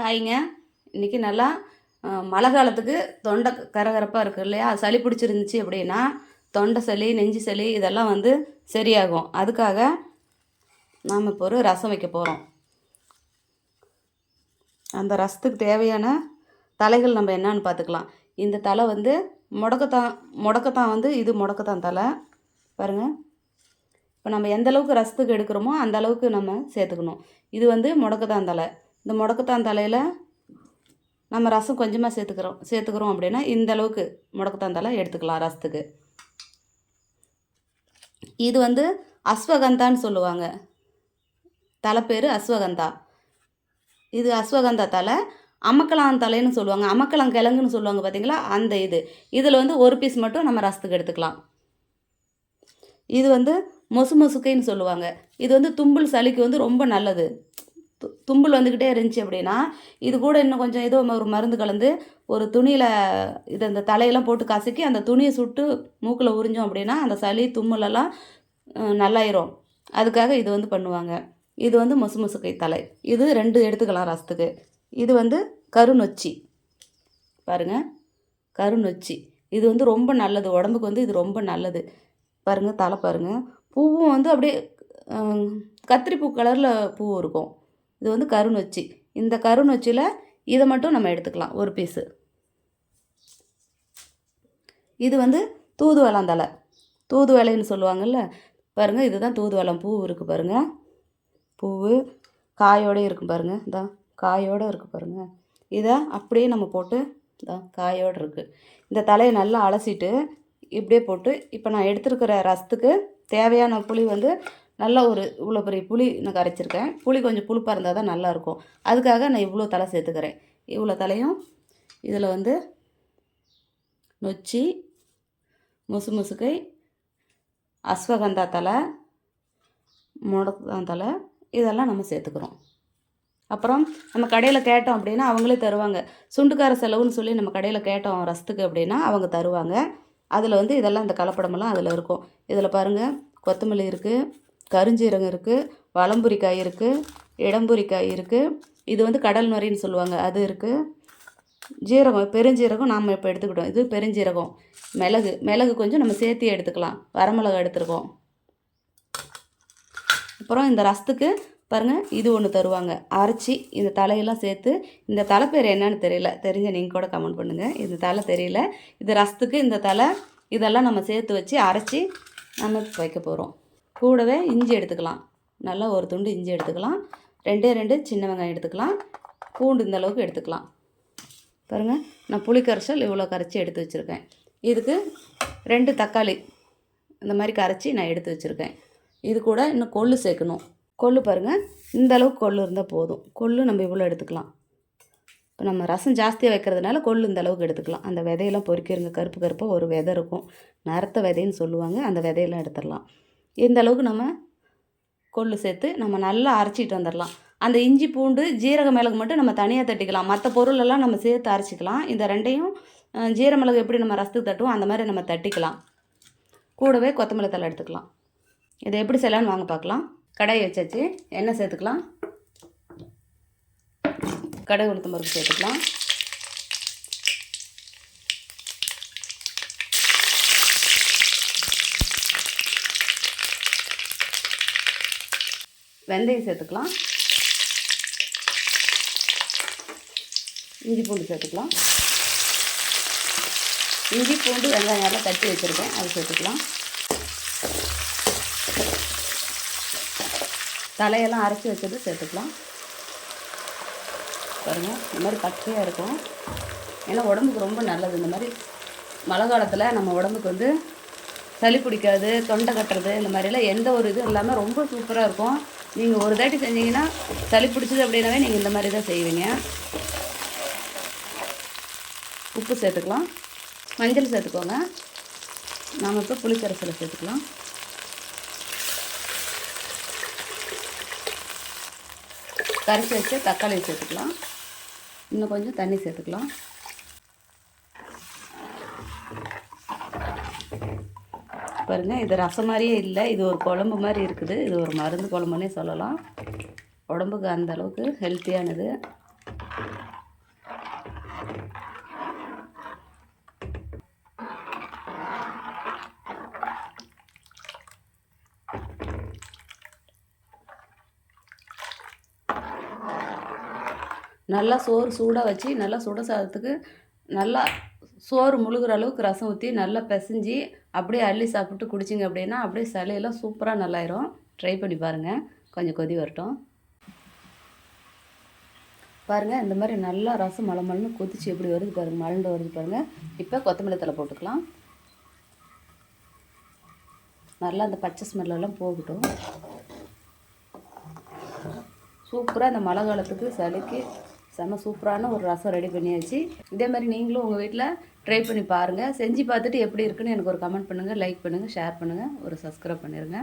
ஹாய்ங்க. இன்றைக்கி நல்லா மழை காலத்துக்கு தொண்டை கரகரப்பாக இருக்குது இல்லையா? சளி பிடிச்சிருந்துச்சி அப்படின்னா தொண்டை சளி நெஞ்சு சளி இதெல்லாம் வந்து சரியாகும். அதுக்காக நாம் இப்போ ஒரு ரசம் வைக்க போகிறோம் அந்த ரசத்துக்கு தேவையான தலைகள் நம்ம என்னன்னு பார்த்துக்கலாம். இந்த தலை வந்து முடக்கத்தான் முடக்கத்தான் வந்து இது முடக்கத்தான் தலை. பாருங்கள் இப்போ நம்ம எந்த அளவுக்கு ரசத்துக்கு எடுக்கிறோமோ அந்த அளவுக்கு நம்ம சேர்த்துக்கணும். இது வந்து முடக்கத்தான் தலை. இந்த முடக்கத்தான் தலையில் நம்ம ரசம் கொஞ்சமாக சேர்த்துக்கிறோம். சேர்த்துக்கிறோம் அப்படின்னா இந்த அளவுக்கு முடக்கத்தான் தலை எடுத்துக்கலாம் ரசத்துக்கு. இது வந்து அஸ்வகந்தான்னு சொல்லுவாங்க. தலை பேர் அஸ்வகந்தா. இது அஸ்வகந்தா தலை. அமக்கலாம் தலைன்னு சொல்லுவாங்க. அமக்கலாம் கிழங்குன்னு சொல்லுவாங்க பார்த்தீங்களா அந்த இது. இதில் வந்து ஒரு பீஸ் மட்டும் நம்ம ரசத்துக்கு எடுத்துக்கலாம். இது வந்து மொசு மொசுக்கைன்னு சொல்லுவாங்க. இது வந்து தும்பல் சளிக்கு வந்து ரொம்ப நல்லது. தும்பல் வந்துக்கிட்டே இருந்துச்சு அப்படின்னா இது கூட இன்னும் கொஞ்சம் ஏதோ ஒரு மருந்து கலந்து ஒரு துணியில் இது அந்த தலையெல்லாம் போட்டு கசக்கி அந்த துணியை சுட்டு மூக்கில் உறிஞ்சோம் அப்படின்னா அந்த சளி தும்மலெல்லாம் நல்லாயிரும். அதுக்காக இது வந்து பண்ணுவாங்க. இது வந்து மொசு மொசுக்கை தலை. இது ரெண்டு எடுத்துக்கலாம் ரசத்துக்கு. இது வந்து கருநொச்சி. பாருங்கள் கருநொச்சி. இது வந்து ரொம்ப நல்லது. உடம்புக்கு வந்து இது ரொம்ப நல்லது. பாருங்கள் தலை பாருங்கள் பூவும் வந்து அப்படியே கத்திரிப்பூ கலரில் பூ இருக்கும். இது வந்து கருநொச்சி. இந்த கருநொச்சியில் இதை மட்டும் நம்ம எடுத்துக்கலாம் ஒரு பீஸு இது வந்து தூதுவளம் தலை தூதுவளைன்னு சொல்லுவாங்கல்ல பாருங்கள் இதுதான் தூதுவளம் பூ இருக்குது பாருங்கள் பூவு காயோடு இருக்கும் பாருங்கள் இதான் காயோடு இருக்குது பாருங்கள் இதை அப்படியே நம்ம போட்டு இதான் காயோடு இருக்குது இந்த தலையை நல்லா அலசிட்டு இப்படியே போட்டு இப்போ நான் எடுத்துருக்கிற ரசத்துக்கு தேவையான புளி வந்து நல்ல ஒரு இவ்வளோ பெரிய புளி நான் கரைச்சிருக்கேன் புளி கொஞ்சம் புளிப்பாக இருந்தால் தான் நல்லாயிருக்கும். அதுக்காக நான் இவ்வளோ தலை சேர்த்துக்கிறேன். இவ்வளோ தலையும் இதில் வந்து நொச்சி முசு முசுக்கை அஸ்வகந்தா தலை முடக்கத்தான் தலை இதெல்லாம் நம்ம சேர்த்துக்கிறோம். அப்புறம் நம்ம கடையில் கேட்டோம் அப்படின்னா அவங்களே தருவாங்க. சுண்டுக்கார செலவுன்னு சொல்லி நம்ம கடையில் கேட்டோம் ரசத்துக்கு அப்படின்னா அவங்க தருவாங்க. அதில் வந்து இதெல்லாம் இந்த கலப்படமெல்லாம் அதில் இருக்கும். இதில் பாருங்கள் கொத்தமல்லி இருக்குது கருஞ்சீரகம் இருக்குது வளம்புரிக்காய் இருக்குது இடம்புரிக்காய் இருக்குது இது வந்து கடல் நுரைன்னு சொல்லுவாங்க அது இருக்குது ஜீரகம் பெருஞ்சீரகம் நாம் இப்போ எடுத்துக்கிட்டோம். இது பெருஞ்சீரகம். மிளகு மிளகு கொஞ்சம் நம்ம சேர்த்து எடுத்துக்கலாம். வரமிளகா எடுத்துருக்கோம். அப்புறம் இந்த ரசத்துக்கு பாருங்கள் இது ஒன்று தருவாங்க. அரைச்சி இந்த தலையெல்லாம் சேர்த்து இந்த தலை பேர் என்னன்னு தெரியல. தெரிஞ்ச நீங்கள் கூட கமெண்ட் பண்ணுங்கள் இந்த தலை தெரியல. இது ரசத்துக்கு இந்த தலை இதெல்லாம் நம்ம சேர்த்து வச்சு அரைச்சி நம்ம வைக்க போகிறோம் கூடவே இஞ்சி எடுத்துக்கலாம். நல்லா ஒரு துண்டு இஞ்சி எடுத்துக்கலாம். ரெண்டே ரெண்டு சின்ன வெங்காயம் எடுத்துக்கலாம். பூண்டு இந்த அளவுக்கு எடுத்துக்கலாம். பாருங்கள் நான் புளி கரைசல் இவ்வளோ கரைச்சி எடுத்து வச்சுருக்கேன். இதுக்கு ரெண்டு தக்காளி இந்த மாதிரி கரைச்சி நான் எடுத்து வச்சுருக்கேன். இது கூட இன்னும் கொள்ளு சேர்க்கணும். கொள்ளு பாருங்கள் இந்த அளவுக்கு கொள்ளு இருந்தால் போதும். கொள்ளு நம்ம இவ்வளோ எடுத்துக்கலாம். இப்போ நம்ம ரசம் ஜாஸ்தியாக வைக்கிறதுனால கொள்ளு இந்த அளவுக்கு எடுத்துக்கலாம். அந்த விதையெல்லாம் பொறிக்கிறங்க கருப்பு கருப்பாக ஒரு விதை இருக்கும். நரத்த விதைன்னு சொல்லுவாங்க. அந்த விதையெல்லாம் எடுத்துடலாம். இந்த அளவுக்கு நம்ம கொள்ளு சேர்த்து நம்ம நல்லா அரைச்சிட்டு வந்துடலாம். அந்த இஞ்சி பூண்டு ஜீரக மிளகு மட்டும் நம்ம தனியாக தட்டிக்கலாம். மற்ற பொருளெல்லாம் நம்ம சேர்த்து அரைச்சிக்கலாம். இந்த ரெண்டையும் ஜீர மிளகு எப்படி நம்ம ரசத்துக்கு தட்டுவோம் அந்த மாதிரி நம்ம தட்டிக்கலாம். கூடவே கொத்தமல்லி தழை எடுத்துக்கலாம். இதை எப்படி செய்யலாம்னு வாங்க பார்க்கலாம். கடாயை வச்சாச்சு. எண்ணெய் சேர்த்துக்கலாம். கடை உளுத்தம் பருப்பு சேர்த்துக்கலாம். வெந்தயம் சேர்த்துக்கலாம். இஞ்சி பூண்டு சேர்த்துக்கலாம். இஞ்சி பூண்டு வெங்காயம் எல்லாம் தட்டி வச்சுருக்கேன். அது சேர்த்துக்கலாம். தலையெல்லாம் அரைச்சி வச்சது சேர்த்துக்கலாம். பாருங்கள் இந்த மாதிரி பச்சையாக இருக்கும். ஏன்னா உடம்புக்கு ரொம்ப நல்லது. இந்த மாதிரி மழை காலத்தில் நம்ம உடம்புக்கு வந்து சளி பிடிக்காது தொண்டை கட்டுறது இந்த மாதிரிலாம் எந்த ஒரு இதுவும் இல்லாமல் ரொம்ப சூப்பராக இருக்கும். நீங்கள் ஒரு தாட்டி செஞ்சீங்கன்னா சளி பிடிச்சது அப்படின்னாவே நீங்கள் இந்த மாதிரி தான் செய்வீங்க. உப்பு சேர்த்துக்கலாம். மஞ்சள் சேர்த்துக்கோங்க. நாம் இப்போ புளிக்கரைசலை சேர்த்துக்கலாம். கரைச்சி வச்சு தக்காளி சேர்த்துக்கலாம். இன்னும் கொஞ்சம் தண்ணி சேர்த்துக்கலாம். பாருங்கள் இது ரசம் மாதிரியே இல்லை. இது ஒரு குழம்பு மாதிரி இருக்குது. இது ஒரு மருந்து குழம்புனே சொல்லலாம். உடம்புக்கு அந்த அளவுக்கு ஹெல்த்தியானது. நல்லா சோறு சூடாக வச்சு நல்லா சுட சாதத்துக்கு நல்லா சோறு முழுகிற அளவுக்கு ரசம் ஊற்றி நல்லா பிசைஞ்சி அப்படியே அள்ளி சாப்பிட்டு குடிச்சிங்க அப்படின்னா அப்படியே சளியெல்லாம் சூப்பராக நல்லாயிரும். ட்ரை பண்ணி பாருங்கள் கொஞ்சம் கொதி வரட்டும். பாருங்கள் இந்த மாதிரி நல்லா ரசம் மலை மலன்னு கொதிச்சு எப்படி வருது பாருங்கள் மலண்டு வருது பாருங்கள் இப்போ கொத்தமல்லி தலை போட்டுக்கலாம். நல்லா அந்த பச்சை ஸ்மெல்லெல்லாம் போகட்டும். சூப்பராக இந்த மழை காலத்துக்கு சளிக்கு செம்ம சூப்பரான ஒரு ரசம் ரெடி பண்ணியாச்சு. இதே மாதிரி நீங்களும் உங்கள் வீட்டில் ட்ரை பண்ணி பாருங்கள் செஞ்சு பார்த்துட்டு எப்படி இருக்குன்னு எனக்கு ஒரு கமெண்ட் பண்ணுங்கள் லைக் பண்ணுங்கள் ஷேர் பண்ணுங்கள் ஒரு சப்ஸ்கிரைப் பண்ணிடுங்க